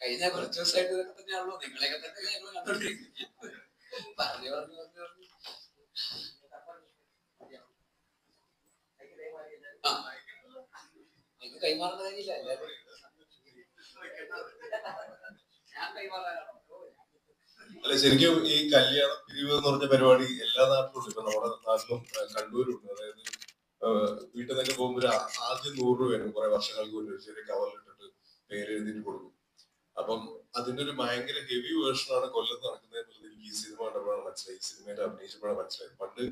കഴിഞ്ഞ കുറച്ച് ദിവസമായിട്ട് ഇതൊക്കെ തന്നെയാണല്ലോ. നിങ്ങളെയൊക്കെ തന്നെ ഞങ്ങൾ കണ്ടോണ്ടിരിക്കുന്നത് പറഞ്ഞു പറഞ്ഞു പറഞ്ഞു പറഞ്ഞു. ആ. നിങ്ങൾക്ക് കൈമാറുന്ന കാര്യമില്ല. അല്ല ശരിക്കും ഈ കല്യാണ പിരിവ് എന്ന് പറഞ്ഞ പരിപാടി എല്ലാ നാട്ടിലും ഇപ്പൊ നമ്മുടെ നാട്ടിലും കണ്ണൂരുണ്ട്. അതായത് വീട്ടിൽ നിന്നൊക്കെ പോകുമ്പോൾ ആദ്യം നൂറ് രൂപയാണ് കുറെ വർഷങ്ങൾക്ക് മുന്നേ ചെറിയ കവറിലിട്ടിട്ട് പേര് എഴുതിയിട്ട് കൊടുക്കും. അപ്പം അതിന്റെ ഒരു ഭയങ്കര ഹെവി വേർഷനാണ് കൊല്ലത്ത് നടക്കുന്നത് എനിക്ക് ഈ സിനിമ കണ്ടപ്പോഴാണ് മനസ്സിലായി. ഈ സിനിമയിൽ അഭിനയിച്ചപ്പോഴാണ് മനസ്സിലായത്. പണ്ട്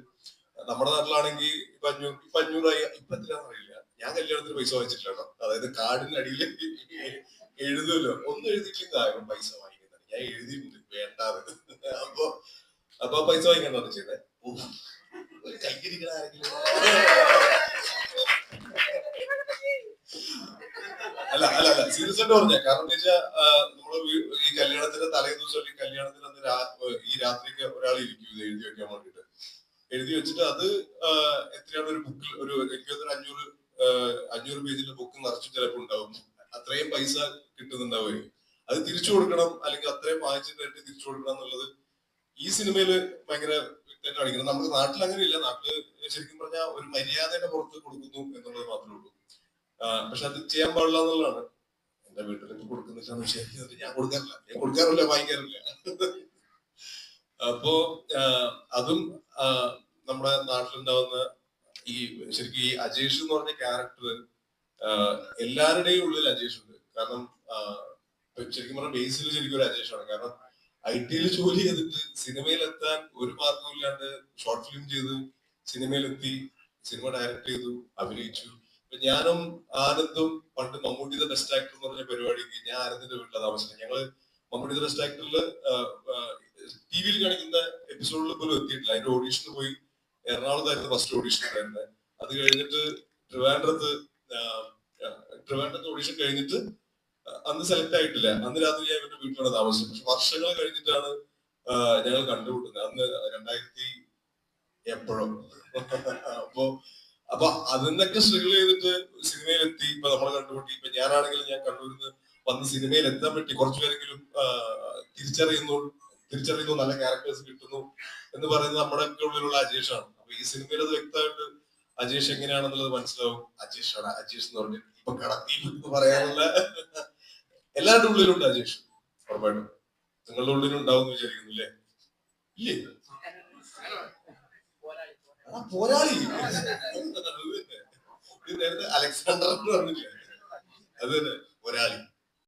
നമ്മുടെ നാട്ടിലാണെങ്കിൽ ഇപ്പൊ അഞ്ഞൂറ് ഇപ്പൊ അഞ്ഞൂറായി ഇപ്പൊ അറിയില്ല. ഞാൻ കല്യാണത്തിന് പൈസ വാങ്ങിച്ചിട്ടില്ല അതായത് കാർഡിന്റെ അടിയിൽ എഴുതുമല്ലോ. ഒന്നും എഴുതിയിട്ടില്ല. കാര്യം പൈസ വാങ്ങിക്കുന്നത് ഞാൻ എഴുതിയിട്ടുണ്ട്. വേണ്ടാതെ അപ്പൊ അപ്പൊ പൈസ വാങ്ങിക്കണ്ടാണ് ചെയ്തത് സീരിയസ് ആയിട്ട് പറഞ്ഞ. കാരണം നമ്മൾ ഈ കല്യാണത്തിന്റെ തലേ ദിവസം അല്ലെങ്കിൽ കല്യാണത്തിന് അന്ന് ഈ രാത്രിക്ക് ഒരാൾ ഇരിക്കും ഇത് എഴുതി വെക്കാൻ വേണ്ടിട്ട് എഴുതി വെച്ചിട്ട് അത് എത്രയാണ് ഒരു ബുക്കിൽ ഒരു എനിക്ക് അഞ്ഞൂറ് അഞ്ഞൂറ് പേജിന്റെ ബുക്ക് നിറച്ചു ചിലപ്പോൾ ഉണ്ടാവും. അത്രയും പൈസ കിട്ടുന്നുണ്ടാവുകയും അത് തിരിച്ചു കൊടുക്കണം അല്ലെങ്കിൽ അത്രയും വാങ്ങിച്ചിട്ട് തിരിച്ചു കൊടുക്കണം എന്നുള്ളത് ഈ സിനിമയിൽ ഭയങ്കര വ്യക്തമായിട്ട് കാണിക്കുന്നത് നമ്മുടെ നാട്ടിൽ അങ്ങനെ ഇല്ല. നാട്ടിൽ ശരിക്കും പറഞ്ഞാൽ ഒരു മര്യാദയുടെ പുറത്ത് കൊടുക്കുന്നു എന്നുള്ളത് മാത്രമേ ഉള്ളൂ. പക്ഷെ അത് ചെയ്യാൻ പാടില്ല എന്നുള്ളതാണ്. എന്റെ വീട്ടിലൊക്കെ കൊടുക്കുന്നില്ലെന്ന് വിചാരിക്കുന്നത് ഞാൻ കൊടുക്കാറില്ല. ഞാൻ കൊടുക്കാറില്ല വാങ്ങിക്കാറില്ല. അപ്പോ അതും നമ്മുടെ നാട്ടിലുണ്ടാവുന്ന ഈ ശരിക്കും ഈ അജേഷ് എന്ന് പറഞ്ഞ ക്യാരക്ടർ എല്ലാവരുടെയും ഉള്ളിൽ അജേഷ് ഉണ്ട്. കാരണം ശരിക്കും പറഞ്ഞ ബേസിൽ ശരിക്കും ഒരു അജേഷാണ് കാരണം ഐ ടിയിൽ ജോലി ചെയ്തിട്ട് സിനിമയിലെത്താൻ ഒരു മാർഗവും ഇല്ലാണ്ട് ഷോർട്ട് ഫിലിം ചെയ്ത് സിനിമയിലെത്തി സിനിമ ഡയറക്ട് ചെയ്തു അഭിനയിച്ചു. ഞാനും ആനന്ദും പണ്ട് മമ്മൂട്ടി ദ ബെസ്റ്റ് ആക്ടർ എന്ന് പറഞ്ഞ പരിപാടിക്ക് ഞാൻ ആനന്ദിന്റെ വീട്ടിലാണ് താമസിക്കുന്നത്. ഞങ്ങൾ മമ്മൂട്ടി ദ ബെസ്റ്റ് ആക്ടറിൽ ടി വിയിൽ കാണിക്കുന്ന എപ്പിസോഡിൽ പോലും എത്തിയിട്ടില്ല. അതിന്റെ ഓഡീഷന് പോയി എറണാകുളത്തായിരുന്നു ഫസ്റ്റ് ഓഡീഷൻ ഉണ്ടായിരുന്നത് അത് കഴിഞ്ഞിട്ട് ട്രിവാൻഡ്രത്ത് ട്രിവാൻഡ്രത്ത് ഓഡീഷൻ കഴിഞ്ഞിട്ട് അന്ന് സെലക്ട് ആയിട്ടില്ല. അന്ന് രാത്രി ഞാൻ ഇവരുടെ വീട്ടിലാണ് താമസിച്ചത്. പക്ഷെ വർഷങ്ങൾ കഴിഞ്ഞിട്ടാണ് ഞങ്ങൾ കണ്ടുമുട്ടുന്നത്. അന്ന് രണ്ടായിരത്തി എപ്പോഴും. അപ്പോ അപ്പൊ അതിന്നൊക്കെ സ്ട്രഗിൾ ചെയ്തിട്ട് സിനിമയിലെത്തി ഇപ്പൊ നമ്മളെ കണ്ടുമുട്ടി. ഇപ്പൊ ഞാനാണെങ്കിലും ഞാൻ കണ്ണൂരിൽ നിന്ന് വന്ന് സിനിമയിൽ എത്താൻ പറ്റി. കുറച്ചു പേരെങ്കിലും ആ, തിരിച്ചറിയുന്നു തിരിച്ചറിയുന്നു. നല്ല ക്യാരക്ടേഴ്സ് കിട്ടുന്നു എന്ന് പറയുന്നത് നമ്മുടെ ഉള്ളിലുള്ള അജേഷാണ്. അപ്പൊ ഈ സിനിമയിൽ അത് വ്യക്തമായിട്ട് അജേഷ് എങ്ങനെയാണെന്നുള്ളത് മനസ്സിലാവും. അജേഷ് ആണ് അജേഷ് എന്ന് പറഞ്ഞ് ഇപ്പൊ കടത്തി പറയാനുള്ള എല്ലാവരുടെ ഉള്ളിലുണ്ട് അജേഷ്. ഉറപ്പായിട്ടും. നിങ്ങളുടെ ഉള്ളിലുണ്ടാവും എന്ന് വിചാരിക്കുന്നു അല്ലേ? ഇല്ലേ? പോരാളി. നേരത്തെ അലക്സാണ്ടർ എന്ന് പറഞ്ഞില്ലേ? അത് തന്നെ. പോരാളി